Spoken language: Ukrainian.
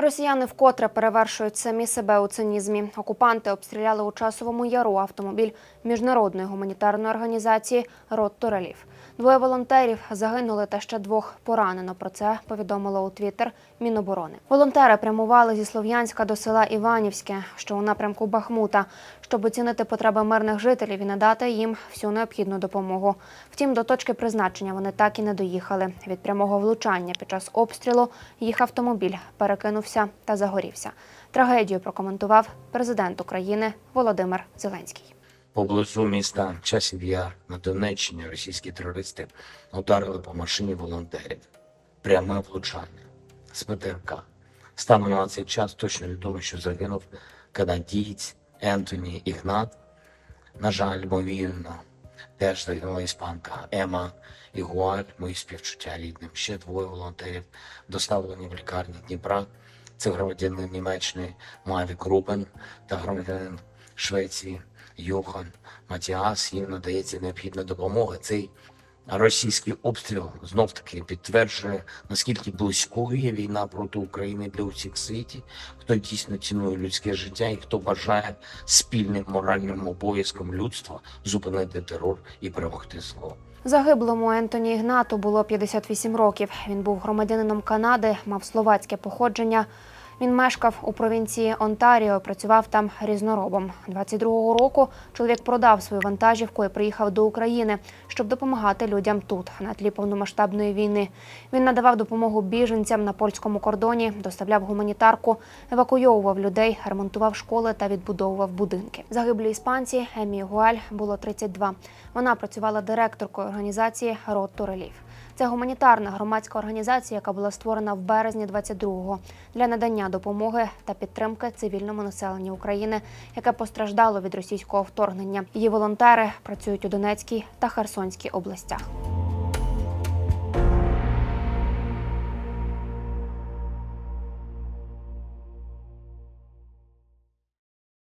Росіяни вкотре перевершують самі себе у цинізмі. Окупанти обстріляли у часовому яру автомобіль міжнародної гуманітарної організації Рот Турелів. Двоє волонтерів загинули та ще двох поранено. Про це повідомило у Твіттер Міноборони. Волонтери прямували зі Слов'янська до села Іванівське, що у напрямку Бахмута, щоб оцінити потреби мирних жителів і надати їм всю необхідну допомогу. Втім, до точки призначення вони так і не доїхали. Від прямого влучання під час обстрілу їх автомобіль перекинувся та загорівся. Трагедію прокоментував президент України Володимир Зеленський. Поблизу міста Часів Яр на Донеччині російські терористи ударили по машині волонтерів. Пряме влучання з ПТРК. Станом на цей час точно відомо, що загинув канадієць Ентоні Ігнат. На жаль, ймовірно, теж загинула іспанка Ема Ігуаль. Мої співчуття рідним. Ще двоє волонтерів доставлені в лікарні Дніпра. Це громадянин Німеччини Мавік Рубен та громадянин Швеції Йохан Матіас. Їм надається необхідна допомога. Цей російський обстріл знов таки підтверджує, наскільки близькою є війна проти України для усіх світі, хто дійсно цінує людське життя і хто бажає спільним моральним обов'язком людства зупинити терор і перемогти зло. Загиблому Ентоні Ігнату було 58 років. Він був громадянином Канади, мав словацьке походження. Він мешкав у провінції Онтаріо, працював там різноробом. 22-го року чоловік продав свою вантажівку і приїхав до України, щоб допомагати людям тут, на тлі повномасштабної війни. Він надавав допомогу біженцям на польському кордоні, доставляв гуманітарку, евакуйовував людей, ремонтував школи та відбудовував будинки. Загиблій іспанці Емі Гуаль було 32. Вона працювала директоркою організації Рот Турелів. Це гуманітарна громадська організація, яка була створена в березні 22-го для надання допомоги та підтримки цивільному населенню України, яке постраждало від російського вторгнення. Її волонтери працюють у Донецькій та Херсонській областях.